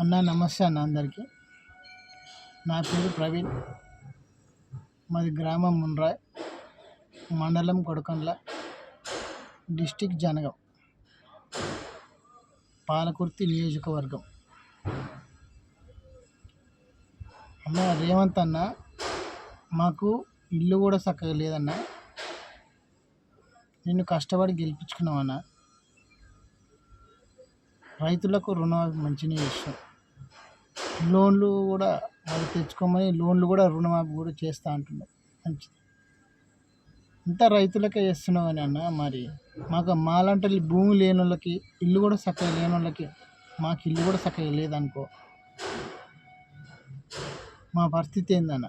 అన్న నమస్తే అన్న అందరికీ. నా పేరు ప్రవీణ్. మాది గ్రామం మున్రాయ్ మండలం కొడకండ్ల డిస్టిక్ జనగం పాలకుర్తి నియోజకవర్గం. అన్న రేవంత్ అన్న మాకు ఇల్లు కూడా చక్కగా లేదన్న. నిన్ను కష్టపడి గెలిపించుకున్నామన్న రైతులకు రుణమాఫీ మంచిగా చేస్తాం లోన్లు కూడా వాళ్ళు తెచ్చుకోమని లోన్లు కూడా రుణమాఫీ కూడా చేస్తూ అంటున్నాం మంచిది. ఇంత రైతులకే చేస్తున్నావు అని అన్న మరి. మాకు మాలాంటి భూమి లేని వాళ్ళకి ఇల్లు కూడా చక్కగా లేని వాళ్ళకి మాకు ఇల్లు కూడా చక్కగా లేదనుకో. మా పరిస్థితి ఏందన్న?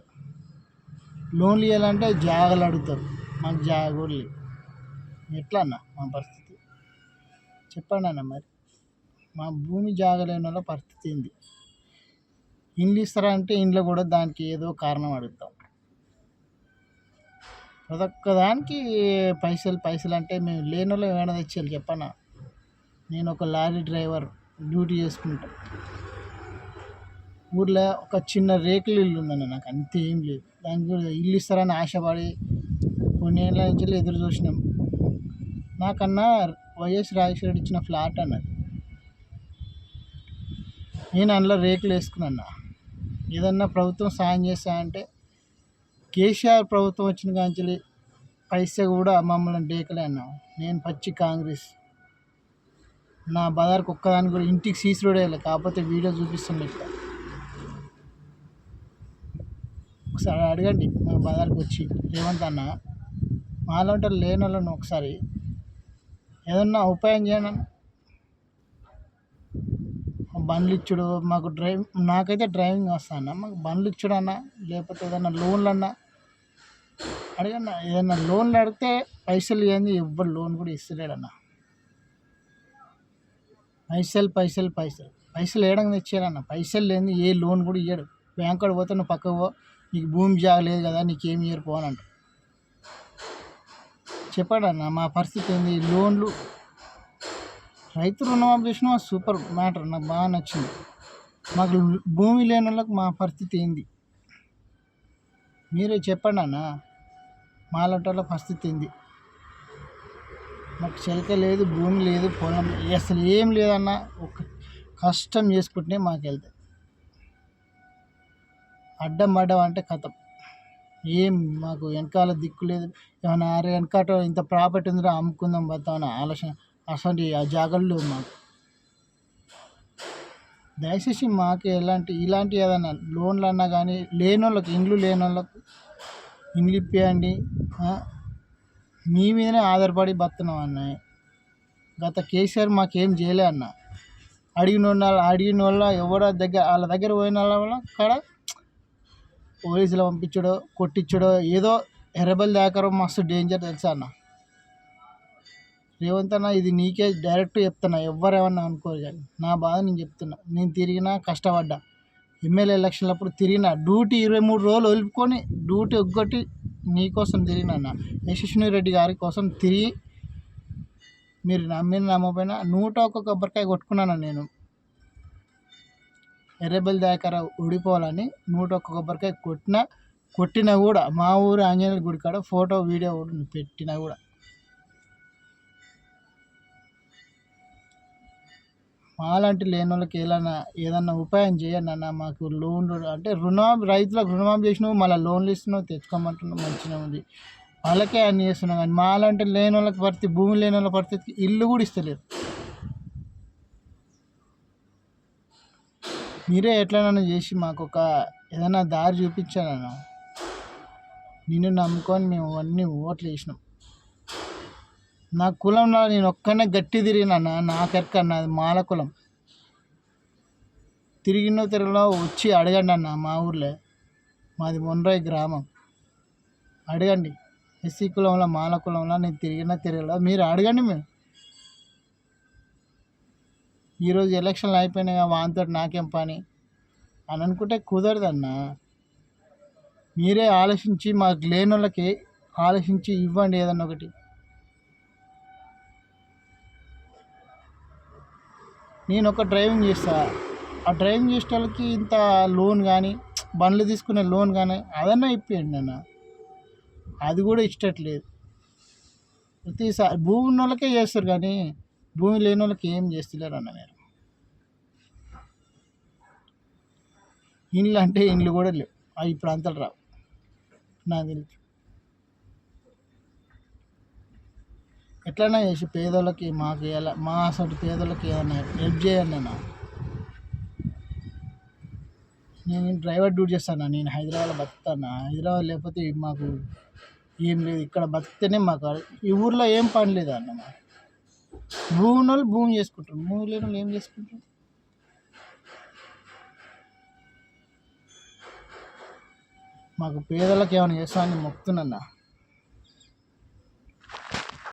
లోన్లు ఇవ్వాలంటే జాగలు అడుగుతారు. మాకు జాగ కూడా లేవు ఎట్లా అన్న మా పరిస్థితి? చెప్పండి అన్న మరి. మా భూమి జాగలేని వాళ్ళ పరిస్థితి ఏంది? ఇండ్లు ఇస్తారా అంటే ఇండ్లు కూడా దానికి ఏదో కారణం అడుగుతాం. ప్రతి ఒక్క దానికి పైసలు పైసలు అంటే మేము లేని వాళ్ళు ఏమైనా తెచ్చేయాలి చెప్పనా? నేను ఒక లారీ డ్రైవర్ డ్యూటీ చేసుకుంటా. ఊర్లో ఒక చిన్న రేకుల ఇల్లు ఉందండి నాకు అంతే ఏం లేదు. దానికి కూడా ఇల్లు ఇస్తారని ఆశపడి కొన్ని ఏళ్ళ నుంచి ఎదురు చూసినాం. నాకన్నా వైఎస్ రాజశేఖర్ ఇచ్చిన ఫ్లాట్ అన్నది. నేను అందులో రేకులు వేసుకున్నా ఏదన్నా ప్రభుత్వం సాయం చేస్తా అంటే కేసీఆర్ ప్రభుత్వం వచ్చిన కాంచెలి పైసా కూడా మమ్మల్ని డేకలే అన్నా. నేను పచ్చి కాంగ్రెస్. నా బజార్కి ఒక్కదానికి కూడా ఇంటికి సీసీ రోడ్ వేయాలి కాకపోతే వీడియో చూపిస్తుంది ఇక్కడ ఒకసారి అడగండి మా బజార్కి వచ్చి. ఏమంటన్నా అన్న మాలాంటి లేని వాళ్ళని ఒకసారి ఏదన్నా ఉపాయం చేయను బండ్లు ఇచ్చుడు మాకు డ్రైవ్ నాకైతే డ్రైవింగ్ వస్తాను మాకు బండ్లు ఇచ్చుడు అన్న లేకపోతే ఏదైనా లోన్లు అన్నా. అడిగన్న ఏదైనా లోన్లు అడిగితే పైసలు ఏంది? ఎవ్వరు లోన్ కూడా ఇస్తలేడన్న పైసలు పైసలు పైసలు. పైసలు వేయడం తెచ్చారన్న పైసలు లేని ఏ లోన్ కూడా ఇయ్యడు. బ్యాంక్ అక్కడ పోతే నువ్వు పక్కకు పో నీకు భూమి జాగలేదు కదా నీకేమి ఇయ్యరు పో చెప్పాడన్న అంటారు మా పరిస్థితి ఏంది? లోన్లు రైతు రుణమాఫీ చేసిన సూపర్ మ్యాటర్. నాకు బాగా నచ్చింది. మాకు భూమి లేని వాళ్ళకి మా పరిస్థితి ఏంది? మీరే చెప్పండి అన్న. మాలాంటి వాళ్ళ పరిస్థితి ఏంది? మాకు చెలక లేదు భూమి లేదు పొలం లేదు, అసలు ఏం లేదన్న ఒక కష్టం చేసుకుంటే మాకు వెళ్తాయి. అడ్డం పడ్డం అంటే కథం. ఏం మాకు వెనకాల దిక్కు లేదు. ఏమైనా అరే వెనకాట ఇంత ప్రాపర్టీ ఉందిరా అమ్ముకుందాం పోతామని ఆలోచన. అసలు ఆ జాగ్రత్తలు మాకు. దయచేసి మాకు ఎలాంటి ఇలాంటి ఏదైనా లోన్లు అన్నా కానీ లేని వాళ్ళకి ఇండ్లు లేని వాళ్ళకు ఇండ్లు ఇప్పియండి మీ మీదనే ఆధారపడి బతున్నాం అన్న. గత కేసీఆర్ మాకేం చేయలే అన్న. అడిగిన వాళ్ళ అడిగిన వాళ్ళ ఎవరి దగ్గర వాళ్ళ దగ్గర పోయిన వాళ్ళ వల్ల కాడ పోలీసులు పంపించడో కొట్టించడో ఏదో ఎర్రబల్ దాకరం మస్తు డేంజర్ తెలుసా అన్న. రేవంత్ అన్న ఇది నీకే డైరెక్ట్ చెప్తున్నా. ఎవరేమన్నా అనుకోరు కానీ. నా బాధ నేను చెప్తున్నా. నేను తిరిగినా కష్టపడ్డా. ఎమ్మెల్యే ఎలక్షన్లప్పుడు తిరిగిన. డ్యూటీ ఇరవై మూడు రోజులు వదులుకొని డ్యూటీ ఒగ్గొట్టి నీకోసం తిరిగినా అన్న. యశస్విని రెడ్డి గారి కోసం తిరిగి మీరు నమ్మిన నమ్మపోయినా నూట ఒక్క కొబ్బరికాయ కొట్టుకున్నాను నేను. ఎర్రబెల్ దాకర ఊడిపోవాలని నూట ఒక్క కొబ్బరికాయ కొట్టినా కొట్టినా కూడా మా ఊరు ఆంజనేయుల గుడి కాడ ఫోటో వీడియో పెట్టినా కూడా. మాలాంటి లేని వాళ్ళకి ఏదైనా ఏదన్నా ఉపాయం చేయండి అన్న మాకు లోన్లు అంటే రుణమాఫీ రైతులకు రుణమాఫీ చేసినావు మళ్ళీ లోన్లు ఇస్తున్నావు తెచ్చుకోమంటున్నావు మంచిగా ఉంది. వాళ్ళకే అన్ని చేస్తున్నావు కానీ మాలాంటి లేని వాళ్ళకి పరిస్థితి భూమి లేని వాళ్ళ పరిస్థితికి ఇల్లు కూడా ఇస్తలేరు. మీరే ఎట్లనైనా చేసి మాకు ఒక ఏదైనా దారి చూపించానన్నా నిన్ను నమ్ముకొని మేము అన్నీ ఓట్లు వేసినాం. నా కులంలో నేను ఒక్కనే గట్టి తిరిగినా నాకెక్క నాది మాల కులం. తిరిగిన తిరగలో వచ్చి అడగండి అన్న మా ఊర్లో. మాది మొన్రాయి గ్రామం. అడగండి. ఎస్సీ కులంలో మాల కులంలో నేను తిరిగిన తిరగలో మీరు అడగండి మేము ఈరోజు ఎలక్షన్లు అయిపోయినాయి వాంతో నాకేం పని? అని అనుకుంటే కుదరదన్నా. మీరే ఆలోచించి మాకు లేని వాళ్ళకి ఆలోచించి ఇవ్వండి ఏదన్నా ఒకటి. నేను ఒక డ్రైవింగ్ చేస్తా. ఆ డ్రైవింగ్ చేసే వాళ్ళకి ఇంత లోన్ కానీ బండ్లు తీసుకునే లోన్ కానీ అదన్నా ఇప్పియండి అన్న అది కూడా ఇష్టట్లేదు. ప్రతిసారి భూమి ఉన్న వాళ్ళకే చేస్తారు కానీ భూమి లేని వాళ్ళకి ఏం చేస్తలేరు అన్న మీరు. ఇండ్లు అంటే ఇండ్లు కూడా లేవు. అవి ఇప్పుడు రావు. నాకు తెలుసు. ఎట్లైనా చేసి పేదోళ్ళకి మాకు ఎలా మా అసలు పేదోళ్ళకి ఏదైనా హెల్ప్ చేయండి అన్న. నేను డ్రైవర్ డ్యూటీ చేస్తాను? నేను హైదరాబాద్లో బతుకుతాను? హైదరాబాద్ లేకపోతే మాకు ఏం లేదు. ఇక్కడ బతికితేనే మాకు ఈ ఊర్లో ఏం పని లేదు అన్న మాకు? భూమి వాళ్ళు భూమి చేసుకుంటారు. భూమి లేని వాళ్ళు ఏం చేసుకుంటారు? మాకు పేదలకు ఏమైనా చేస్తామని మొక్కుతున్నా